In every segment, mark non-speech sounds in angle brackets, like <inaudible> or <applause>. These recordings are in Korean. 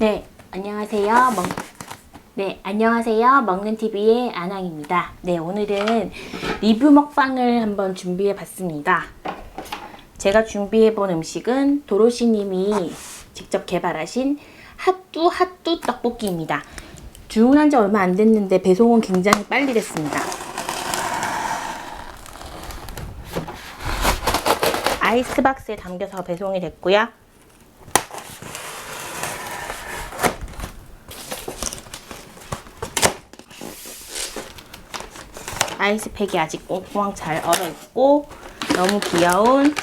네, 안녕하세요. 먹... 네, 안녕하세요. 먹는 TV의 안항입니다. 네, 오늘은 리뷰 먹방을 한번 준비해 봤습니다. 제가 준비해 본 음식은 도로시 님이 직접 개발하신 핫뚜 핫뚜 떡볶이입니다. 주문한 지 얼마 안 됐는데 배송은 굉장히 빨리 됐습니다. 아이스박스에 담겨서 배송이 됐고요. 아이스팩이 아직 꽁꽁 잘 얼어있고 너무 귀여운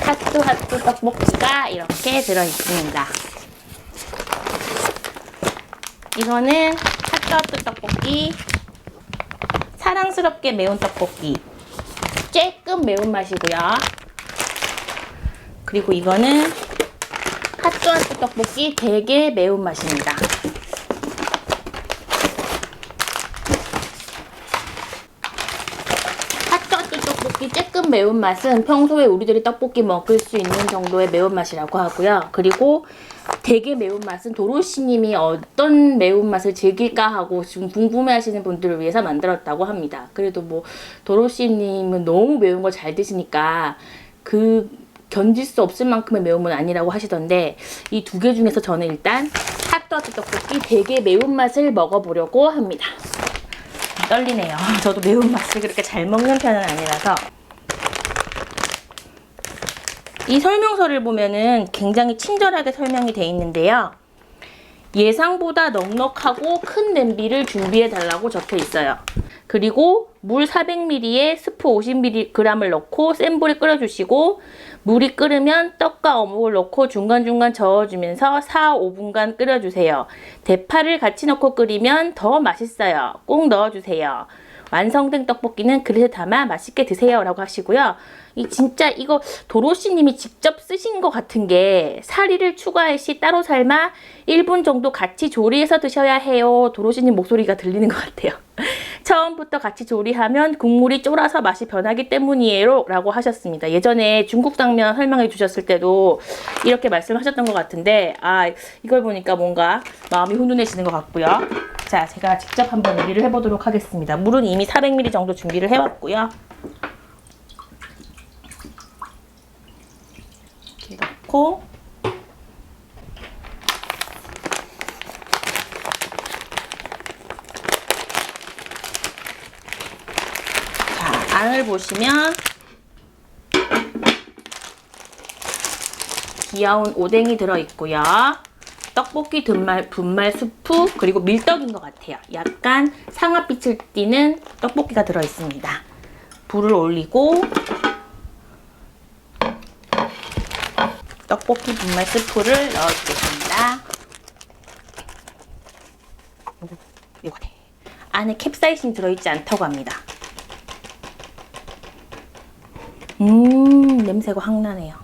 핫뚜 핫뚜 떡볶이가 이렇게 들어있습니다. 이거는 핫뚜 핫뚜 떡볶이 사랑스럽게 매운 떡볶이 쬐끔 매운맛이고요. 그리고 이거는 핫뚜 핫뚜 떡볶이 되게 매운맛입니다. 핫도그 떡볶이 쬐끔 매운맛은 평소에 우리들이 떡볶이 먹을 수 있는 정도의 매운맛이라고 하고요. 그리고 되게 매운맛은 도로시님이 어떤 매운맛을 즐길까 하고 지금 궁금해하시는 분들을 위해서 만들었다고 합니다. 그래도 뭐 도로시님은 너무 매운 걸 잘 드시니까 그 견딜 수 없을 만큼의 매움은 아니라고 하시던데 이 두 개 중에서 저는 일단 핫도그 떡볶이 되게 매운맛을 먹어보려고 합니다. 떨리네요. <laughs> 저도 매운맛을 그렇게 잘 먹는 편은 아니라서. 이 설명서를 보면은 굉장히 친절하게 설명이 되어 있는데요. 예상보다 넉넉하고 큰 냄비를 준비해 달라고 적혀 있어요. 그리고 물 400ml에 스프 50mg을 넣고 센 불에 끓여주시고 물이 끓으면 떡과 어묵을 넣고 중간중간 저어주면서 4, 5분간 끓여주세요. 대파를 같이 넣고 끓이면 더 맛있어요. 꼭 넣어주세요. 완성된 떡볶이는 그릇에 담아 맛있게 드세요. 라고 하시고요. 이 진짜 이거 도로시님이 직접 쓰신 것 같은 게 사리를 추가할 시 따로 삶아 1분 정도 같이 조리해서 드셔야 해요. 도로시님 목소리가 들리는 것 같아요. 처음부터 같이 조리하면 국물이 쫄아서 맛이 변하기 때문이에요. 라고 하셨습니다. 예전에 중국 당면 설명해 주셨을 때도 이렇게 말씀하셨던 것 같은데, 아, 이걸 보니까 뭔가 마음이 훈훈해지는 것 같고요. 자, 제가 직접 한번 요리를 해보도록 하겠습니다. 물은 이미 400ml 정도 준비를 해왔고요. 이렇게 넣고, 자, 안을 보시면 귀여운 오뎅이 들어있고요. 떡볶이 분말, 분말 수프 그리고 밀떡인 것 같아요. 약간 상아빛을 띠는 떡볶이가 들어있습니다. 불을 올리고 떡볶이 분말 스프를 넣어주겠습니다. 안에 캡사이신 들어있지 않다고 합니다. 음, 냄새가 확 나네요.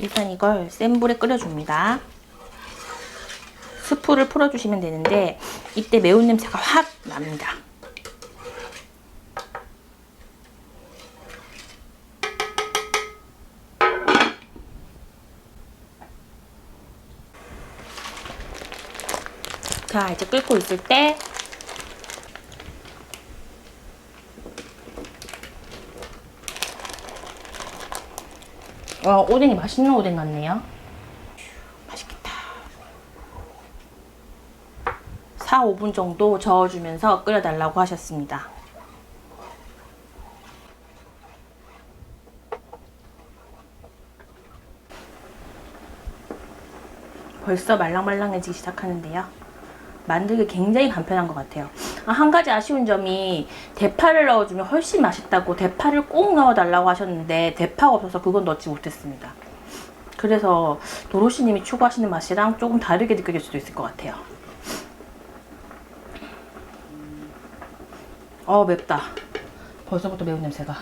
일단 이걸 센 불에 끓여줍니다. 스프를 풀어주시면 되는데 이때 매운 냄새가 확 납니다. 자, 이제 끓고 있을 때 어, 오뎅이 맛있는 오뎅 같네요. 맛있겠다. 4, 5분 정도 저어주면서 끓여달라고 하셨습니다. 벌써 말랑말랑해지기 시작하는데요. 만들기 굉장히 간편한 것 같아요. 아, 한 가지 아쉬운 점이 대파를 넣어주면 훨씬 맛있다고 대파를 꼭 넣어달라고 하셨는데 대파가 없어서 그건 넣지 못했습니다. 그래서 도로시님이 추구하시는 맛이랑 조금 다르게 느껴질 수도 있을 것 같아요. 어 맵다. 벌써부터 매운 냄새가.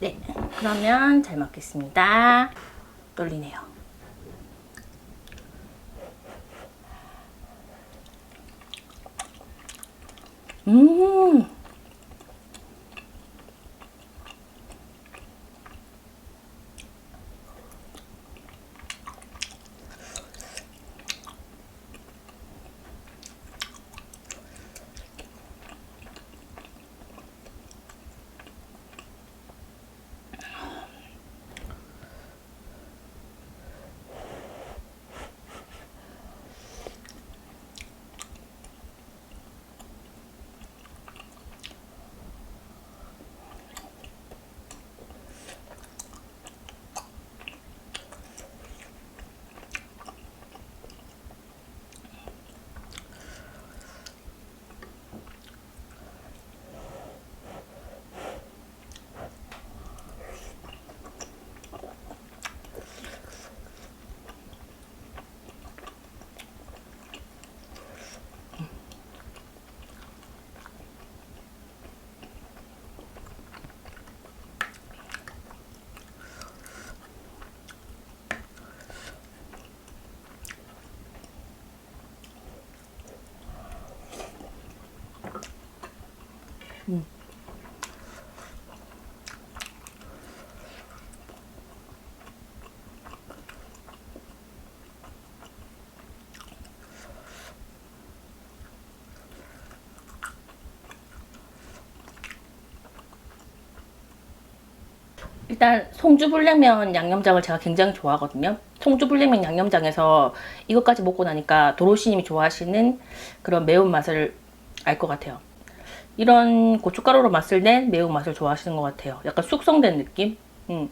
네, 그러면 잘 먹겠습니다. 떨리네요. 음. 일단 송주 불냉면 양념장을 제가 굉장히 좋아하거든요. 송주 불냉면 양념장에서 이것까지 먹고 나니까 도로시님이 좋아하시는 그런 매운맛을 알 것 같아요. 이런 고춧가루로 맛을 낸 매운맛을 좋아하시는 것 같아요. 약간 숙성된 느낌? 음.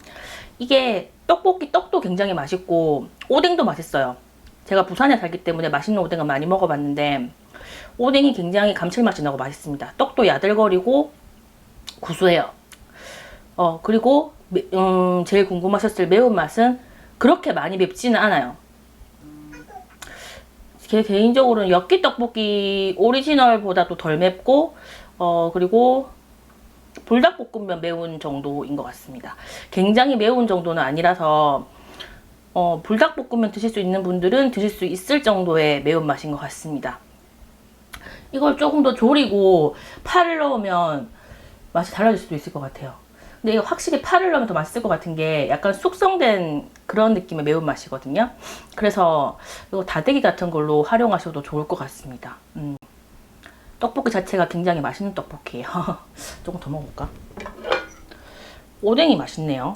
이게 떡볶이 떡도 굉장히 맛있고 오뎅도 맛있어요. 제가 부산에 살기 때문에 맛있는 오뎅을 많이 먹어봤는데 오뎅이 굉장히 감칠맛이 나고 맛있습니다. 떡도 야들거리고 구수해요. 어 그리고 매- 음, 제일 궁금하셨을 매운맛은 그렇게 많이 맵지는 않아요. 제 개인적으로는 엽기 떡볶이 오리지널보다도 덜 맵고 어 그리고 불닭볶음면 매운 정도인 것 같습니다. 굉장히 매운 정도는 아니라서 어, 불닭볶음면 드실 수 있는 분들은 드실 수 있을 정도의 매운맛인 것 같습니다. 이걸 조금 더 졸이고 파를 넣으면 맛이 달라질 수도 있을 것 같아요. 근데 이거 확실히 파를 넣으면 더 맛있을 것 같은 게 약간 숙성된 그런 느낌의 매운맛이거든요. 그래서 이거 다대기 같은 걸로 활용하셔도 좋을 것 같습니다. 음. 떡볶이 자체가 굉장히 맛있는 떡볶이에요. <laughs> 조금 더 먹어볼까? 오뎅이 맛있네요.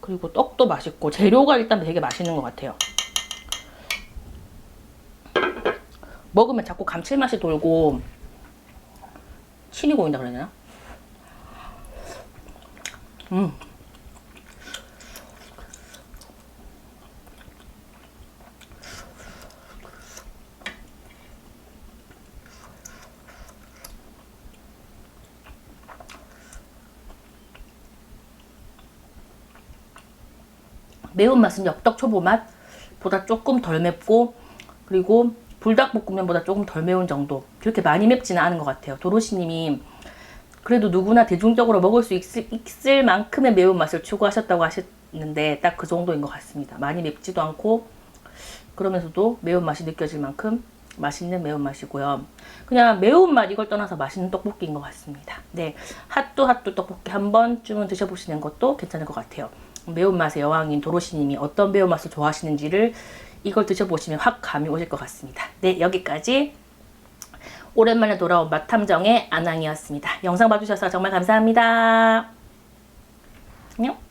그리고 떡도 맛있고 재료가 일단 되게 맛있는 것 같아요. 먹으면 자꾸 감칠맛이 돌고 침이 고인다 되나? 음. 매운맛은 엽떡초보 맛 보다 조금 덜 맵고 그리고 불닭볶음면보다 조금 덜 매운 정도. 그렇게 많이 맵지는 않은 것 같아요. 도로시님이 그래도 누구나 대중적으로 먹을 수 있을, 있을 만큼의 매운맛을 추구하셨다고 하셨는데 딱 그 정도인 것 같습니다. 많이 맵지도 않고 그러면서도 매운맛이 느껴질 만큼 맛있는 매운맛이고요. 그냥 매운맛 이걸 떠나서 맛있는 떡볶이인 것 같습니다. 네 핫도 핫도 떡볶이 한 번쯤은 드셔보시는 것도 괜찮을 것 같아요 매운맛의 여왕인 도로시님이 어떤 매운맛을 좋아하시는지를 이걸 드셔보시면 확 감이 오실 것 같습니다. 네, 여기까지 오랜만에 돌아온 맛탐정의 안항이었습니다. 영상 봐주셔서 정말 감사합니다. 안녕.